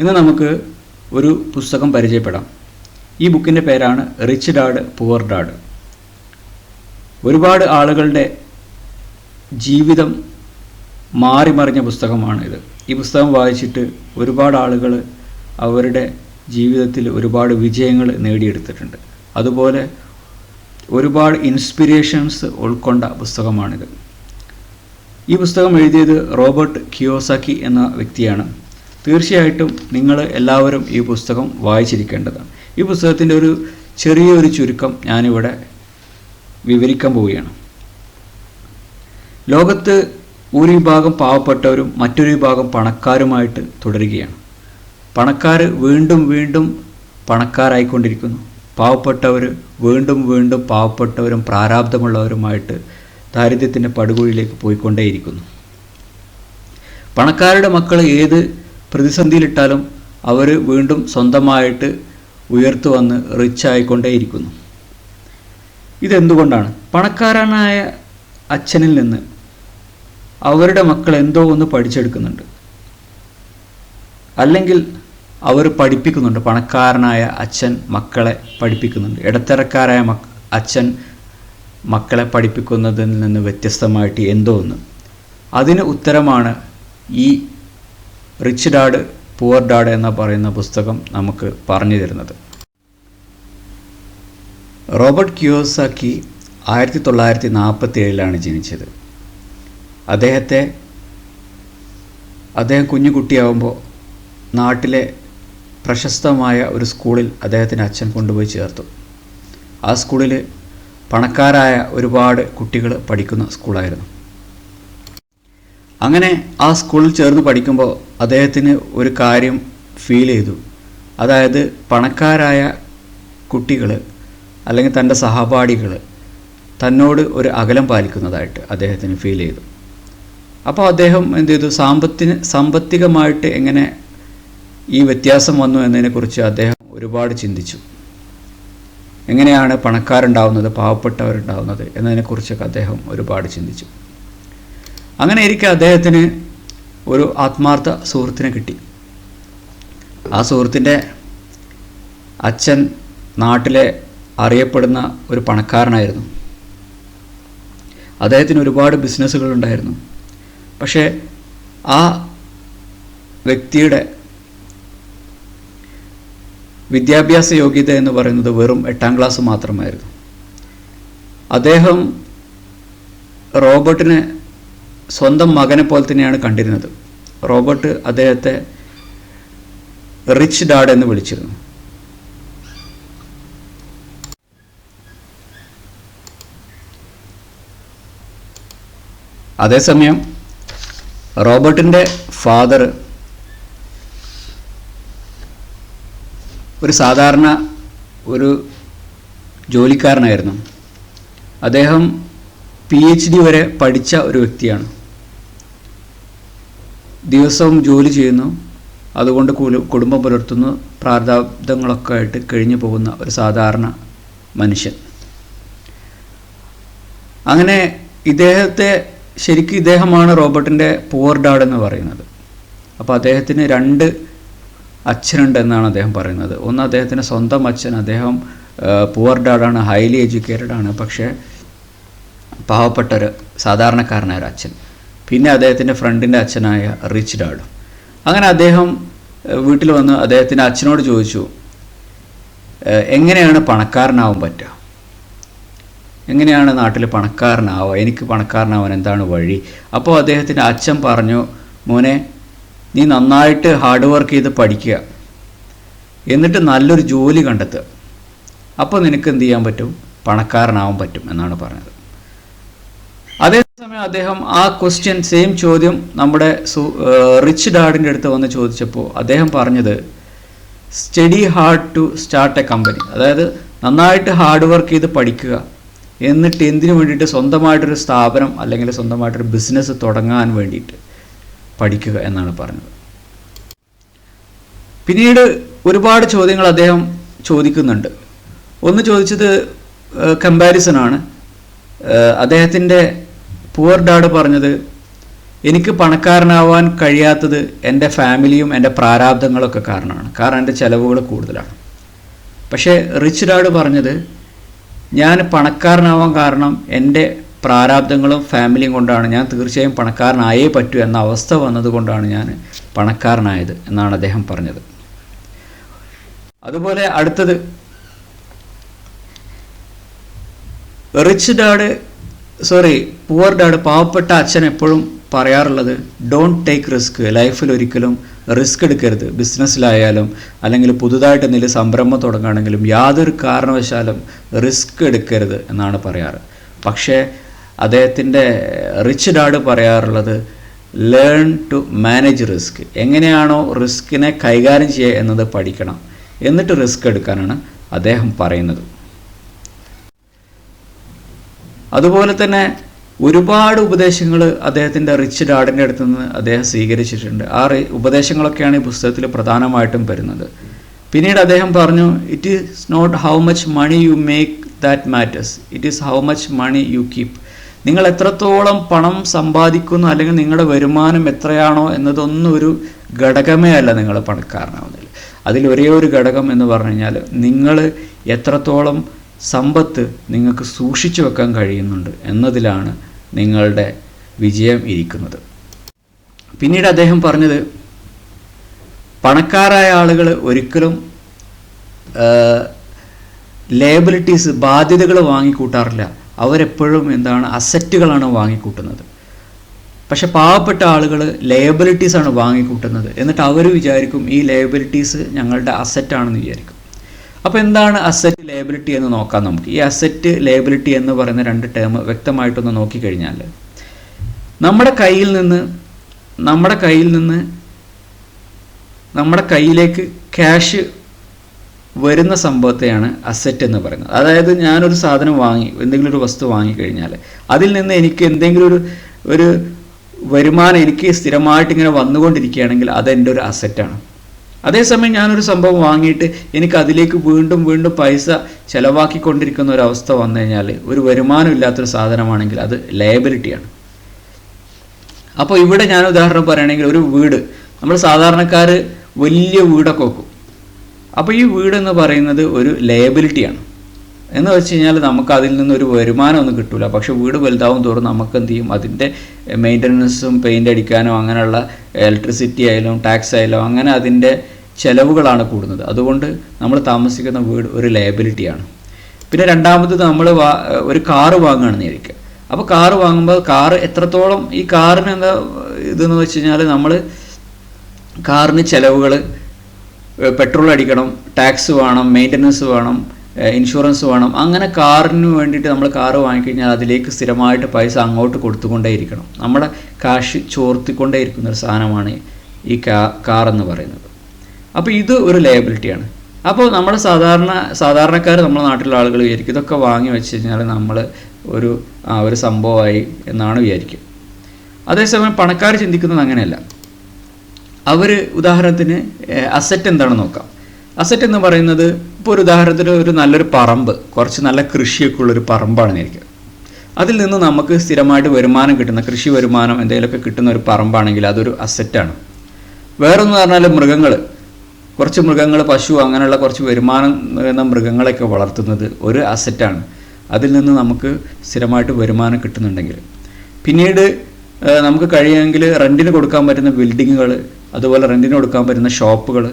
ഇന്ന് നമുക്ക് ഒരു പുസ്തകം പരിചയപ്പെടാം. ഈ ബുക്കിന്റെ പേരാണ് റിച്ച് ഡാഡ് പുവർ ഡാഡ്. ഒരുപാട് ആളുകളുടെ ജീവിതം മാറിമറിഞ്ഞ പുസ്തകമാണ് ഇത്. ഈ പുസ്തകം വായിച്ചിട്ട് ഒരുപാട് ആളുകൾ അവരുടെ ജീവിതത്തിൽ ഒരുപാട് വിജയങ്ങൾ നേടിയെടുത്തിട്ടുണ്ട്. അതുപോലെ ഒരുപാട് ഇൻസ്പിരേഷൻസ് ഉൾക്കൊണ്ട പുസ്തകമാണിത്. ഈ പുസ്തകം എഴുതിയത് റോബർട്ട് കിയോസാക്കി എന്ന വ്യക്തിയാണ്. തീർച്ചയായിട്ടും നിങ്ങൾ എല്ലാവരും ഈ പുസ്തകം വായിച്ചിരിക്കേണ്ടതാണ്. ഈ പുസ്തകത്തിന്റെ ഒരു ചെറിയൊരു ചുരുക്കം ഞാനിവിടെ വിവരിക്കാൻ പോവുകയാണ്. ലോകത്ത് ഒരു വിഭാഗം പാവപ്പെട്ടവരും മറ്റൊരു വിഭാഗം പണക്കാരുമായിട്ട് തുടരുകയാണ്. പണക്കാർ വീണ്ടും വീണ്ടും പണക്കാരായിക്കൊണ്ടിരിക്കുന്നു. പാവപ്പെട്ടവർ വീണ്ടും വീണ്ടും പാവപ്പെട്ടവരും പ്രാരാബ്ധമുള്ളവരുമായിട്ട് ദാരിദ്ര്യത്തിന്റെ പടുകുഴിയിലേക്ക് പോയിക്കൊണ്ടേയിരിക്കുന്നു. പണക്കാരുടെ മക്കൾ ഏത് പ്രതിസന്ധിയിലിട്ടാലും അവർ വീണ്ടും സ്വന്തമായിട്ട് ഉയർത്തു വന്ന് റിച്ച് ആയിക്കൊണ്ടേയിരിക്കുന്നു. ഇതെന്തുകൊണ്ടാണ്? പണക്കാരനായ അച്ഛനിൽ നിന്ന് അവരുടെ മക്കൾ എന്തോ ഒന്ന് പഠിച്ചെടുക്കുന്നുണ്ട്. അല്ലെങ്കിൽ അവർ പഠിപ്പിക്കുന്നുണ്ട് പണക്കാരനായ അച്ഛൻ മക്കളെ പഠിപ്പിക്കുന്നുണ്ട്. ഇടത്തരക്കാരായ മക് അച്ഛൻ മക്കളെ പഠിപ്പിക്കുന്നതിൽ നിന്ന് വ്യത്യസ്തമായിട്ട് എന്തോ ഒന്ന്. അതിന് ഉത്തരമാണ് ഈ റിച്ച് ഡാഡ് പുവർ ഡാഡ് എന്ന് പറയുന്ന പുസ്തകം നമുക്ക് പറഞ്ഞു തരുന്നത്. റോബർട്ട് ക്യോസാക്കി ആയിരത്തി തൊള്ളായിരത്തി നാൽപ്പത്തി ഏഴിലാണ് ജനിച്ചത്. അദ്ദേഹത്തെ അദ്ദേഹം കുഞ്ഞു കുട്ടിയാവുമ്പോൾ നാട്ടിലെ പ്രശസ്തമായ ഒരു സ്കൂളിൽ അദ്ദേഹത്തിന്റെ അച്ഛൻ കൊണ്ടുപോയി ചേർത്തു. ആ സ്കൂളിൽ പണക്കാരായ ഒരുപാട് കുട്ടികൾ പഠിക്കുന്ന സ്കൂളായിരുന്നു. അങ്ങനെ ആ സ്കൂളിൽ ചേർന്ന് പഠിക്കുമ്പോൾ അദ്ദേഹത്തിന് ഒരു കാര്യം ഫീൽ ചെയ്തു. അതായത് പണക്കാരായ കുട്ടികൾ അല്ലെങ്കിൽ തന്റെ സഹപാഠികൾ തന്നോട് ഒരു അകലം പാലിക്കുന്നതായിട്ട് അദ്ദേഹത്തിന് ഫീൽ ചെയ്തു. അപ്പോൾ അദ്ദേഹം എന്ത് ചെയ്തു? സാമ്പത്തിന് സാമ്പത്തികമായിട്ട് എങ്ങനെ ഈ വ്യത്യാസം വന്നു എന്നതിനെക്കുറിച്ച് അദ്ദേഹം ഒരുപാട് ചിന്തിച്ചു. എങ്ങനെയാണ് പണക്കാരുണ്ടാവുന്നത് പാവപ്പെട്ടവരുണ്ടാവുന്നത് എന്നതിനെക്കുറിച്ചൊക്കെ അദ്ദേഹം ഒരുപാട് ചിന്തിച്ചു. അങ്ങനെ ഇരിക്കെ അദ്ദേഹത്തിന് ഒരു ആത്മാർത്ഥ സുഹൃത്തിനെ കിട്ടി. ആ സുഹൃത്തിന്റെ അച്ഛൻ നാട്ടിലെ അറിയപ്പെടുന്ന ഒരു പണക്കാരനായിരുന്നു. അദ്ദേഹത്തിന് ഒരുപാട് ബിസിനസ്സുകൾ ഉണ്ടായിരുന്നു. പക്ഷേ ആ വ്യക്തിയുടെ വിദ്യാഭ്യാസ യോഗ്യത എന്ന് പറയുന്നത് വെറും എട്ടാം ക്ലാസ് മാത്രമായിരുന്നു. അദ്ദേഹം റോബർട്ടിനെ സ്വന്തം മകനെ പോലെ തന്നെയാണ് കണ്ടിരുന്നത്. റോബർട്ട് അദ്ദേഹത്തെ റിച്ച് ഡാഡ് എന്ന് വിളിച്ചിരുന്നു. അതേസമയം റോബർട്ടിന്റെ ഫാദർ ഒരു സാധാരണ ഒരു ജോലിക്കാരനായിരുന്നു. അദ്ദേഹം പി എച്ച് ഡി വരെ പഠിച്ച ഒരു വ്യക്തിയാണ്. ദിവസവും ജോലി ചെയ്യുന്നു. അതുകൊണ്ട് കുടുംബം പുലർത്തുന്നു. പ്രാരാബ്ദങ്ങളൊക്കെ ആയിട്ട് കഴിഞ്ഞു പോകുന്ന ഒരു സാധാരണ മനുഷ്യൻ. അങ്ങനെ ഇദ്ദേഹത്തെ ശരിക്കും ഇദ്ദേഹമാണ് റോബർട്ടിന്റെ പുവർ ഡാഡ് എന്ന് പറയുന്നത്. അപ്പോൾ അദ്ദേഹത്തിന് രണ്ട് അച്ഛനുണ്ട് എന്നാണ് അദ്ദേഹം പറയുന്നത്. ഒന്ന് അദ്ദേഹത്തിന്റെ സ്വന്തം അച്ഛൻ അദ്ദേഹം പുവർ ഡാഡാണ് ഹൈലി എഡ്യൂക്കേറ്റഡ് ആണ്. പക്ഷേ പാവപ്പെട്ട ഒരു സാധാരണക്കാരനായ ഒരു അച്ഛൻ. പിന്നെ അദ്ദേഹത്തിന്റെ ഫ്രണ്ടിന്റെ അച്ഛനായ റിച്ച് ഡാഡും. അങ്ങനെ അദ്ദേഹം വീട്ടിൽ വന്ന് അദ്ദേഹത്തിന്റെ അച്ഛനോട് ചോദിച്ചു എങ്ങനെയാണ് പണക്കാരനാവാൻ പറ്റുക? എങ്ങനെയാണ് നാട്ടിൽ പണക്കാരനാവുക? എനിക്ക് പണക്കാരനാവാൻ എന്താണ് വഴി? അപ്പോൾ അദ്ദേഹത്തിന്റെ അച്ഛൻ പറഞ്ഞു മോനെ നീ നന്നായിട്ട് ഹാർഡ് വർക്ക് ചെയ്ത് പഠിക്കുക. എന്നിട്ട് നല്ലൊരു ജോലി കണ്ടെത്തുക അപ്പോൾ നിനക്ക് എന്ത് ചെയ്യാൻ പറ്റും? പണക്കാരനാവാൻ പറ്റും എന്നാണ് പറഞ്ഞത്. അതേസമയം അദ്ദേഹം ആ ക്വസ്റ്റ്യൻ സെയിം ചോദ്യം നമ്മുടെ റിച്ച് ഡാഡിന്റെ അടുത്ത് വന്ന് ചോദിച്ചപ്പോൾ അദ്ദേഹം പറഞ്ഞത് study hard to start a company അതായത് നന്നായിട്ട് ഹാർഡ് വർക്ക് ചെയ്ത് പഠിക്കുക. എന്നിട്ട് എന്തിനു വേണ്ടിയിട്ട് സ്വന്തമായിട്ടൊരു സ്ഥാപനം അല്ലെങ്കിൽ സ്വന്തമായിട്ടൊരു ബിസിനസ് തുടങ്ങാൻ വേണ്ടിയിട്ട് പഠിക്കുക എന്നാണ് പറഞ്ഞത്. പിന്നീട് ഒരുപാട് ചോദ്യങ്ങൾ അദ്ദേഹം ചോദിക്കുന്നുണ്ട്. ഒന്ന് ചോദിച്ചത് കമ്പാരിസൺ ആണ്. അദ്ദേഹത്തിന്റെ പുവർ ഡാഡ് പറഞ്ഞത് എനിക്ക് പണക്കാരനാവാൻ കഴിയാത്തത് എന്റെ ഫാമിലിയും എന്റെ പ്രാരാബ്ദങ്ങളൊക്കെ കാരണമാണ്. കാരണം എന്റെ ചിലവുകൾ കൂടുതലാണ്. പക്ഷേ റിച്ച് ഡാഡ് പറഞ്ഞത് ഞാൻ പണക്കാരനാവാൻ കാരണം എന്റെ പ്രാരാബ്ദങ്ങളും ഫാമിലിയും കൊണ്ടാണ്. ഞാൻ തീർച്ചയായും പണക്കാരനായേ പറ്റൂ എന്ന അവസ്ഥ വന്നതുകൊണ്ടാണ് ഞാൻ പണക്കാരനായത് എന്നാണ് അദ്ദേഹം പറഞ്ഞത്. അതുപോലെ അടുത്തത് rich dad sorry poor dad പാവപ്പെട്ട അച്ഛൻ എപ്പോഴും പറയാറുള്ളത് ഡോണ്ട് ടേക്ക് റിസ്ക് ലൈഫിൽ ഒരിക്കലും റിസ്ക് എടുക്കരുത്. ബിസിനസ്സിലായാലും അല്ലെങ്കിൽ പുതുതായിട്ട് എന്തെങ്കിലും സംരംഭം തുടങ്ങുകയാണെങ്കിലും യാതൊരു കാരണവശാലും റിസ്ക് എടുക്കരുത് എന്നാണ് പറയാറ്. പക്ഷേ അദ്ദേഹത്തിന്റെ റിച്ച് ഡാഡ് പറയാറുള്ളത് ലേൺ ടു മാനേജ് റിസ്ക് എങ്ങനെയാണോ റിസ്കിനെ കൈകാര്യം ചെയ്യുക എന്നത് പഠിക്കണം. എന്നിട്ട് റിസ്ക് എടുക്കാനാണ് അദ്ദേഹം പറയുന്നത്. അതുപോലെ തന്നെ ഒരുപാട് ഉപദേശങ്ങൾ അദ്ദേഹത്തിന്റെ റിച്ച് ഡാഡിന്റെ അടുത്ത് നിന്ന് അദ്ദേഹം സ്വീകരിച്ചിട്ടുണ്ട്. ആ ഉപദേശങ്ങളൊക്കെയാണ് ഈ പുസ്തകത്തിൽ പ്രധാനമായിട്ടും വരുന്നത്. പിന്നീട് അദ്ദേഹം പറഞ്ഞു it is not how much money you make that matters it is how much money you keep നിങ്ങൾ എത്രത്തോളം പണം സമ്പാദിക്കുന്നു അല്ലെങ്കിൽ നിങ്ങളുടെ വരുമാനം എത്രയാണോ എന്നതൊന്നും ഒരു ഘടകമേ അല്ല നിങ്ങൾ പണക്കാരനാവുന്നതിൽ. അതിൽ ഒരേ ഒരു ഘടകം എന്ന് പറഞ്ഞു കഴിഞ്ഞാൽ നിങ്ങൾ എത്രത്തോളം സമ്പത്ത് നിങ്ങൾക്ക് സൂക്ഷിച്ചു വെക്കാൻ കഴിയുന്നുണ്ട് എന്നതിലാണ് നിങ്ങളുടെ വിജയം ഇരിക്കുന്നത്. പിന്നീട് അദ്ദേഹം പറഞ്ഞത് പണക്കാരായ ആളുകൾ ഒരിക്കലും ലേബിലിറ്റീസ് ബാധ്യതകൾ വാങ്ങിക്കൂട്ടാറില്ല. അവരെപ്പോഴും എന്താണ് അസറ്റുകളാണ് വാങ്ങിക്കൂട്ടുന്നത്. പക്ഷെ പാവപ്പെട്ട ആളുകൾ ലയബിലിറ്റീസ് ആണ് വാങ്ങിക്കൂട്ടുന്നത്. എന്നിട്ട് അവർ വിചാരിക്കും ഈ ലേബിലിറ്റീസ് ഞങ്ങളുടെ അസറ്റാണെന്ന് വിചാരിക്കും. അപ്പോൾ എന്താണ് അസറ്റ് ലയബിലിറ്റി എന്ന് നോക്കാം നമുക്ക്. ഈ അസറ്റ് ലയബിലിറ്റി എന്ന് പറയുന്ന രണ്ട് ടേം വ്യക്തമായിട്ടൊന്ന് നോക്കിക്കഴിഞ്ഞാൽ നമ്മുടെ കയ്യിൽ നിന്ന് നമ്മുടെ കയ്യിൽ നിന്ന് നമ്മുടെ കയ്യിലേക്ക് ക്യാഷ് വരുന്ന സംഭവത്തെയാണ് അസറ്റ് എന്ന് പറയുന്നത്. അതായത് ഞാനൊരു സാധനം വാങ്ങി എന്തെങ്കിലും ഒരു വസ്തു വാങ്ങിക്കഴിഞ്ഞാൽ അതിൽ നിന്ന് എനിക്ക് എന്തെങ്കിലും ഒരു ഒരു വരുമാനം എനിക്ക് സ്ഥിരമായിട്ട് ഇങ്ങനെ വന്നുകൊണ്ടിരിക്കുകയാണെങ്കിൽ അത് എന്റെ ഒരു അസറ്റാണ് അതേസമയം ഞാനൊരു സംഭവം വാങ്ങിയിട്ട് എനിക്ക് അതിലേക്ക് വീണ്ടും വീണ്ടും പൈസ ചിലവാക്കിക്കൊണ്ടിരിക്കുന്ന ഒരു അവസ്ഥ വന്നു കഴിഞ്ഞാൽ ഒരു വരുമാനം ഇല്ലാത്തൊരു സാധനമാണെങ്കിൽ അത് ലയബിലിറ്റിയാണ് അപ്പോൾ ഇവിടെ ഞാൻ ഉദാഹരണം പറയുകയാണെങ്കിൽ ഒരു വീട്. നമ്മൾ സാധാരണക്കാർ വലിയ വീടൊക്കെ വെക്കും. അപ്പോൾ ഈ വീട് എന്ന് പറയുന്നത് ഒരു ലയബിലിറ്റിയാണ് എന്ന് വെച്ച് കഴിഞ്ഞാൽ നമുക്ക് അതിൽ നിന്നൊരു വരുമാനമൊന്നും കിട്ടില്ല പക്ഷേ വീട് വലുതാവും തോറും നമുക്ക് എന്ത് ചെയ്യും അതിന്റെ മെയിന്റനൻസും പെയിന്റ് അടിക്കാനോ അങ്ങനെയുള്ള ഇലക്ട്രിസിറ്റി ആയാലും ടാക്സ് ആയാലും അങ്ങനെ അതിന്റെ ചിലവുകളാണ് കൂടുന്നത്. അതുകൊണ്ട് നമ്മൾ താമസിക്കുന്ന വീട് ഒരു ലയബിലിറ്റിയാണ് പിന്നെ രണ്ടാമത് നമ്മൾ ഒരു കാറ് വാങ്ങുകയാണെന്ന് വിചാരിക്കുക അപ്പോൾ കാറ് വാങ്ങുമ്പോൾ കാറ് എത്രത്തോളം ഈ കാറിന് എന്താ ഇതെന്ന് വെച്ച് കഴിഞ്ഞാൽ നമ്മൾ കാറിന് ചിലവുകൾ പെട്രോൾ അടിക്കണം ടാക്സ് വേണം മെയിന്റനൻസ് വേണം ഇൻഷുറൻസ് വേണം. അങ്ങനെ കാറിന് വേണ്ടിയിട്ട് നമ്മൾ കാറ് വാങ്ങിക്കഴിഞ്ഞാൽ അതിലേക്ക് സ്ഥിരമായിട്ട് പൈസ അങ്ങോട്ട് കൊടുത്തുകൊണ്ടേയിരിക്കണം. നമ്മുടെ കാശ് ചോർത്തിക്കൊണ്ടേയിരിക്കുന്ന ഒരു സാധനമാണ് ഈ കാർ എന്ന് പറയുന്നത്. അപ്പോൾ ഇത് ഒരു ലയബിലിറ്റിയാണ് അപ്പോൾ നമ്മുടെ സാധാരണ സാധാരണക്കാർ നമ്മുടെ നാട്ടിലുള്ള ആളുകൾ വിചാരിക്കും ഇതൊക്കെ വാങ്ങി വെച്ച് കഴിഞ്ഞാൽ നമ്മൾ ഒരു ഒരു സംഭവമായി എന്നാണ് വിചാരിക്കുക. അതേസമയം പണക്കാർ ചിന്തിക്കുന്നത് അങ്ങനെയല്ല. അവർ ഉദാഹരണത്തിന് അസറ്റ് എന്താണെന്ന് നോക്കാം. അസറ്റ് എന്ന് പറയുന്നത് ഇപ്പോൾ ഒരു ഉദാഹരണത്തിന് ഒരു നല്ലൊരു പറമ്പ് കുറച്ച് നല്ല കൃഷിയൊക്കെ ഉള്ളൊരു പറമ്പാണെന്ന് ഇരിക്കുക അതിൽ നിന്ന് നമുക്ക് സ്ഥിരമായിട്ട് വരുമാനം കിട്ടുന്ന കൃഷി വരുമാനം എന്തെങ്കിലുമൊക്കെ കിട്ടുന്ന ഒരു പറമ്പാണെങ്കിൽ അതൊരു അസറ്റാണ് വേറൊന്ന് പറഞ്ഞാൽ മൃഗങ്ങൾ കുറച്ച് മൃഗങ്ങൾ പശു അങ്ങനെയുള്ള കുറച്ച് വരുമാനം എന്ന മൃഗങ്ങളെയൊക്കെ വളർത്തുന്നത് ഒരു അസറ്റാണ് അതിൽ നിന്ന് നമുക്ക് സ്ഥിരമായിട്ട് വരുമാനം കിട്ടുന്നുണ്ടെങ്കിൽ. പിന്നീട് നമുക്ക് കഴിയുമെങ്കിൽ റെന്റിന് കൊടുക്കാൻ പറ്റുന്ന ബിൽഡിങ്ങുകൾ അതുപോലെ റെന്റിന് കൊടുക്കാൻ പറ്റുന്ന ഷോപ്പുകൾ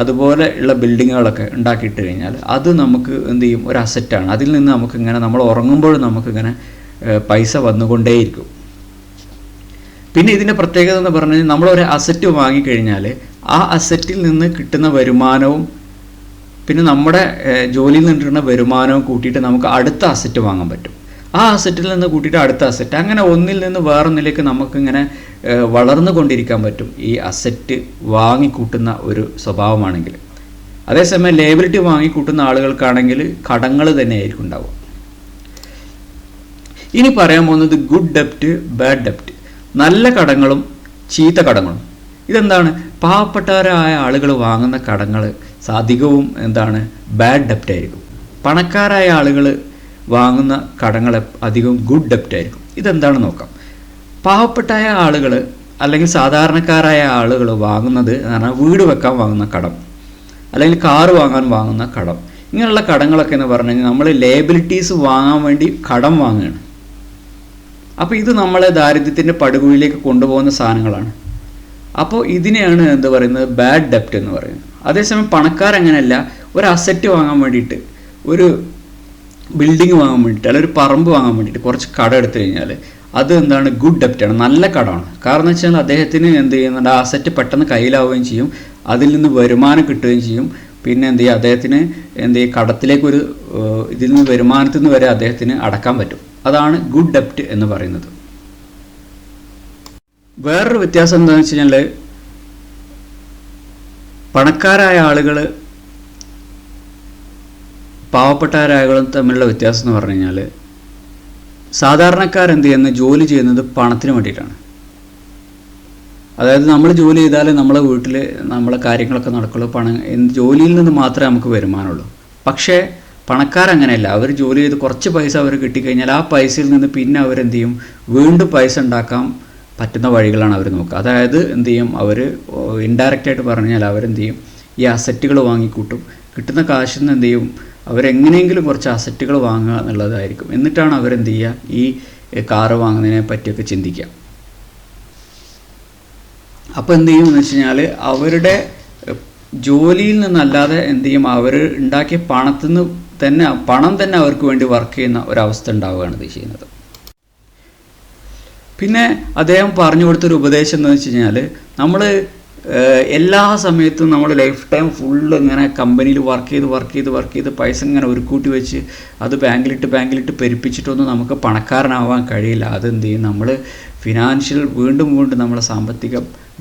അതുപോലെ ഉള്ള ബിൽഡിങ്ങുകളൊക്കെ ഉണ്ടാക്കിയിട്ട് കഴിഞ്ഞാൽ അത് നമുക്ക് എന്ത് ചെയ്യും? ഒരു അസറ്റാണ് അതിൽ നിന്ന് നമുക്കിങ്ങനെ നമ്മൾ ഉറങ്ങുമ്പോഴും നമുക്കിങ്ങനെ പൈസ വന്നുകൊണ്ടേയിരിക്കും. പിന്നെ ഇതിന്റെ പ്രത്യേകത എന്ന് പറഞ്ഞു കഴിഞ്ഞാൽ നമ്മളൊരു അസറ്റ് വാങ്ങിക്കഴിഞ്ഞാൽ ആ അസറ്റിൽ നിന്ന് കിട്ടുന്ന വരുമാനവും പിന്നെ നമ്മുടെ ജോലിയിൽ നിന്ന് കിട്ടുന്ന വരുമാനവും കൂട്ടിയിട്ട് നമുക്ക് അടുത്ത അസറ്റ് വാങ്ങാൻ പറ്റും. ആ അസറ്റിൽ നിന്ന് കൂട്ടിയിട്ട് അടുത്ത അസറ്റ് അങ്ങനെ ഒന്നിൽ നിന്ന് വേറൊന്നിലേക്ക് നമുക്കിങ്ങനെ വളർന്നു കൊണ്ടിരിക്കാൻ പറ്റും. ഈ അസറ്റ് വാങ്ങിക്കൂട്ടുന്ന ഒരു സ്വഭാവമാണെങ്കിൽ. അതേസമയം ലേബിലിറ്റി വാങ്ങിക്കൂട്ടുന്ന ആളുകൾക്കാണെങ്കിൽ കടങ്ങൾ തന്നെയായിരിക്കും ഉണ്ടാവുക. ഇനി പറയാൻ പോകുന്നത് ഗുഡ് ഡെപ്റ്റ് ബാഡ് ഡെപ്റ്റ് നല്ല കടങ്ങളും ചീത്ത കടങ്ങളും. ഇതെന്താണ്? പാവപ്പെട്ടവരായ ആളുകൾ വാങ്ങുന്ന കടങ്ങൾ അധികവും എന്താണ്? ബാഡ് ഡെപ്റ്റ് ആയിരിക്കും. പണക്കാരായ ആളുകൾ വാങ്ങുന്ന കടങ്ങൾ അധികവും ഗുഡ് ഡെപ്റ്റ് ആയിരിക്കും. ഇതെന്താണ് നോക്കാം? പാവപ്പെട്ടായ ആളുകൾ അല്ലെങ്കിൽ സാധാരണക്കാരായ ആളുകൾ വാങ്ങുന്നത് എന്ന് പറഞ്ഞാൽ വീട് വെക്കാൻ വാങ്ങുന്ന കടം അല്ലെങ്കിൽ കാറ് വാങ്ങാൻ വാങ്ങുന്ന കടം. ഇങ്ങനെയുള്ള കടങ്ങളൊക്കെ എന്ന് പറഞ്ഞു കഴിഞ്ഞാൽ നമ്മൾ ലേബിലിറ്റീസ് വാങ്ങാൻ വേണ്ടി കടം വാങ്ങുകയാണ്. അപ്പോൾ ഇത് നമ്മളെ ദാരിദ്ര്യത്തിന്റെ പടുകുഴിയിലേക്ക് കൊണ്ടുപോകുന്ന സാധനങ്ങളാണ്. അപ്പോൾ ഇതിനെയാണ് എന്ത് പറയുന്നത്? ബാഡ് ഡെപ്റ്റ് എന്ന് പറയുന്നത്. അതേസമയം പണക്കാർ അങ്ങനെയല്ല ഒരു അസറ്റ് വാങ്ങാൻ വേണ്ടിയിട്ട് ഒരു ബിൽഡിംഗ് വാങ്ങാൻ വേണ്ടിയിട്ട് അല്ലെങ്കിൽ ഒരു പറമ്പ് വാങ്ങാൻ വേണ്ടിയിട്ട് കുറച്ച് കട എടുത്തു കഴിഞ്ഞാൽ അത് എന്താണ്? ഗുഡ് ഡെപ്റ്റ് ആണ്. നല്ല കടമാണ്. കാരണം വെച്ചാൽ അദ്ദേഹത്തിന് എന്ത് ചെയ്യുന്നുണ്ട് ആ അസറ്റ് പെട്ടെന്ന് കയ്യിലാവുകയും ചെയ്യും. അതിൽ നിന്ന് വരുമാനം കിട്ടുകയും ചെയ്യും. പിന്നെ എന്ത് ചെയ്യുക അദ്ദേഹത്തിന് എന്ത് ചെയ്യുക കടത്തിലേക്കൊരു ഇതിൽ നിന്ന് വരുമാനത്തിൽ നിന്ന് വരെ അദ്ദേഹത്തിന് അടക്കാൻ പറ്റും. അതാണ് ഗുഡ് ഡെപ്റ്റ് എന്ന് പറയുന്നത്. വേറൊരു വ്യത്യാസം എന്താണെന്ന് വെച്ച് കഴിഞ്ഞാൽ പണക്കാരായ ആളുകൾ പാവപ്പെട്ടവരായ ആളുകളും തമ്മിലുള്ള വ്യത്യാസം എന്ന് പറഞ്ഞു കഴിഞ്ഞാൽ സാധാരണക്കാരെന്ത് ചെയ്യുന്ന ജോലി ചെയ്യുന്നത് പണത്തിന് വേണ്ടിയിട്ടാണ്. അതായത് നമ്മൾ ജോലി ചെയ്താൽ നമ്മളെ വീട്ടിൽ നമ്മളെ കാര്യങ്ങളൊക്കെ നടക്കുള്ളൂ പണം ജോലിയിൽ നിന്ന് മാത്രമേ നമുക്ക് വരുമാനമുള്ളൂ. പക്ഷേ പണക്കാരങ്ങനെയല്ല. അവർ ജോലി ചെയ്ത് കുറച്ച് പൈസ അവർ കിട്ടിക്കഴിഞ്ഞാൽ ആ പൈസയിൽ നിന്ന് പിന്നെ അവരെന്ത് ചെയ്യും വീണ്ടും പൈസ ഉണ്ടാക്കാൻ പറ്റുന്ന വഴികളാണ് അവർ നോക്കുക. അതായത് എന്ത് ചെയ്യും? അവർ ഇൻഡയറക്റ്റ് ആയിട്ട് പറഞ്ഞാൽ അവരെന്ത് ചെയ്യും ഈ അസറ്റുകൾ വാങ്ങിക്കൂട്ടും. കിട്ടുന്ന കാശിൽ നിന്ന് എന്ത് ചെയ്യും അവരെങ്ങനെയെങ്കിലും കുറച്ച് അസറ്റുകൾ വാങ്ങുക എന്നുള്ളതായിരിക്കും. എന്നിട്ടാണ് അവരെന്ത് ചെയ്യുക ഈ കാറ് വാങ്ങുന്നതിനെ പറ്റിയൊക്കെ ചിന്തിക്കുക. അപ്പോൾ എന്ത് ചെയ്യും എന്ന് വെച്ച് കഴിഞ്ഞാൽ അവരുടെ ജോലിയിൽ നിന്നല്ലാതെ എന്ത് ചെയ്യും? അവർ ഉണ്ടാക്കിയ പണത്തിൽ നിന്ന് തന്നെ പണം തന്നെ അവർക്ക് വേണ്ടി വർക്ക് ചെയ്യുന്ന ഒരവസ്ഥ ഉണ്ടാവുകയാണ് ഇത് ചെയ്യുന്നത്. പിന്നെ അദ്ദേഹം പറഞ്ഞു കൊടുത്തൊരു ഉപദേശം എന്ന് വെച്ച് കഴിഞ്ഞാൽ നമ്മൾ എല്ലാ സമയത്തും നമ്മൾ ലൈഫ് ടൈം ഫുള്ള് ഇങ്ങനെ കമ്പനിയിൽ വർക്ക് ചെയ്ത് വർക്ക് ചെയ്ത് വർക്ക് ചെയ്ത് പൈസ ഇങ്ങനെ ഒരുക്കൂട്ടി വെച്ച് അത് ബാങ്കിലിട്ട് ബാങ്കിലിട്ട് പെരുപ്പിച്ചിട്ടൊന്നും നമുക്ക് പണക്കാരനാവാൻ കഴിയില്ല. അതെന്ത് ചെയ്യും? നമ്മൾ ഫിനാൻഷ്യൽ വീണ്ടും വീണ്ടും നമ്മളെ സാമ്പത്തിക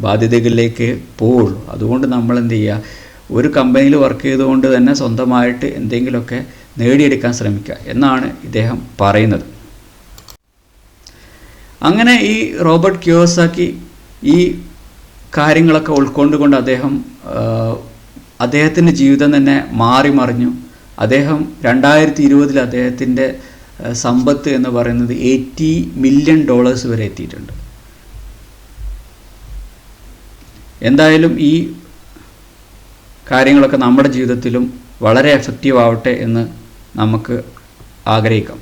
ബാധ്യതകളിലേക്ക് പോവുള്ളൂ അതുകൊണ്ട് നമ്മൾ എന്ത് ചെയ്യുക? ഒരു കമ്പനിയിൽ വർക്ക് ചെയ്തുകൊണ്ട് തന്നെ സ്വന്തമായിട്ട് എന്തെങ്കിലുമൊക്കെ നേടിയെടുക്കാൻ ശ്രമിക്കുക എന്നാണ് ഇദ്ദേഹം പറയുന്നത്. അങ്ങനെ ഈ റോബർട്ട് ക്യോസാക്കി ഈ കാര്യങ്ങളൊക്കെ ഉൾക്കൊണ്ടുകൊണ്ട് അദ്ദേഹം അദ്ദേഹത്തിന്റെ ജീവിതം തന്നെ മാറി മറിഞ്ഞു. അദ്ദേഹം രണ്ടായിരത്തി ഇരുപതിൽ അദ്ദേഹത്തിന്റെ സമ്പത്ത് എന്ന് പറയുന്നത് എയ്റ്റി മില്യൺ ഡോളേഴ്സ് വരെ എത്തിയിട്ടുണ്ട്. എന്തായാലും ഈ കാര്യങ്ങളൊക്കെ നമ്മുടെ ജീവിതത്തിലും വളരെ എഫക്റ്റീവ് ആവട്ടെ എന്ന് നമുക്ക് ആഗ്രഹിക്കാം.